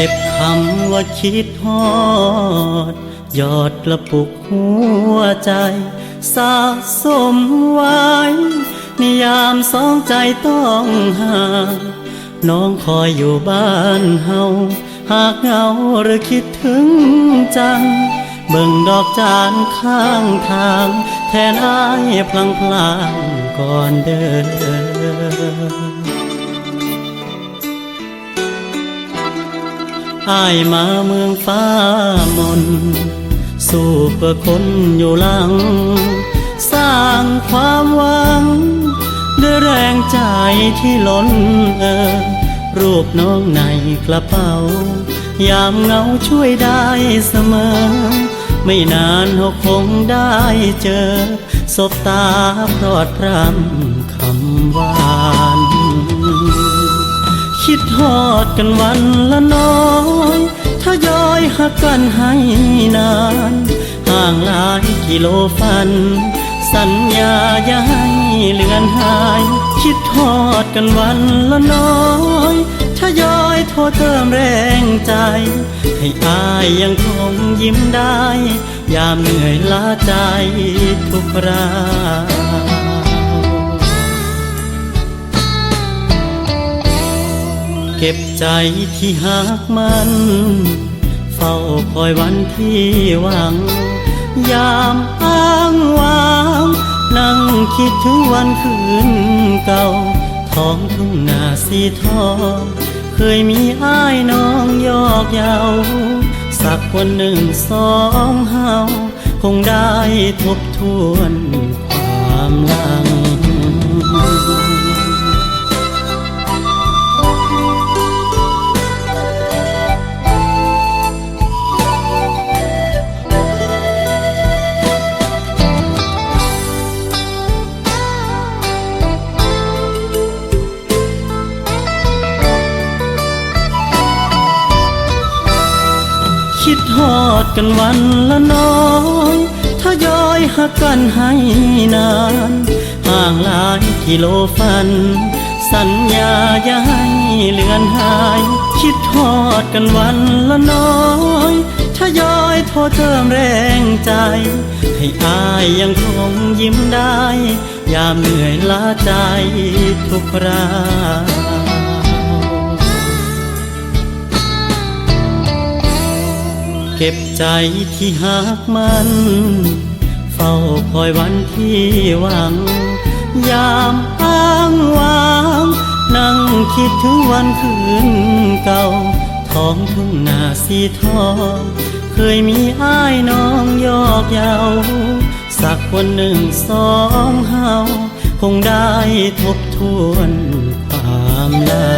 เก็บคำว่าคิดฮอดยอดกระปุกหัวใจ สะสมไว้นิยามสองใจต้องหาน้องคอยอยู่บ้านเฮา หากเหงาหรือคิดถึงจัง เบิ่งดอกจานข้างทาง แทนอายพลังพลางก่อนเดิน อายมาเมืองฟ้ามน สู้เพื่อคนอยู่หลัง สร้างความหวัง ด้วยแรงใจที่ล้นเออรูปน้องในกระเป๋า ยามเหงาช่วยได้เสมอ ไม่นานเราคงได้เจอ สบตาพรอดพรำคำหวาน คิดทอดกันวันละน้อยทยอยหักกันให้นาน ห่างหลายกิโลฟัน สัญญาอย่าให้เลือนหาย คิดทอดกันวันละน้อยทยอยโทรเติมแรงใจ ให้อายยังคงยิ้มได้ ยามเหนื่อยล้าใจทุกครา เก็บใจที่หักมัน เฝ้าคอยวันที่หวัง ยามอ้างว้าง นั่งคิดถึงวันคืนเก่า ท้องทุ่งนาสีทองเคยมีอ้ายน้องยอกเยาสักวันหนึ่งสองเฮาคงได้ทบทวน คิดทอดกันวันละน้อยทยอยหักกันให้นาน ห่างหลายกิโลฟัน สัญญาอย่าให้เลือนหาย คิดทอดกันวันละน้อยทยอยโทรเติมแรงใจ ให้อายยังคงยิ้มได้ ยามเหนื่อยล้าใจทุกครา เก็บใจที่หักมัน เฝ้าคอยวันที่หวัง ยามอ้างว้าง นั่งคิดถึงวันคืนเก่า ท้องทุ่งนาสีทองเคยมีอ้ายน้องยอกเยาสักวันหนึ่งสองเฮาคงได้ทบทวนความลัง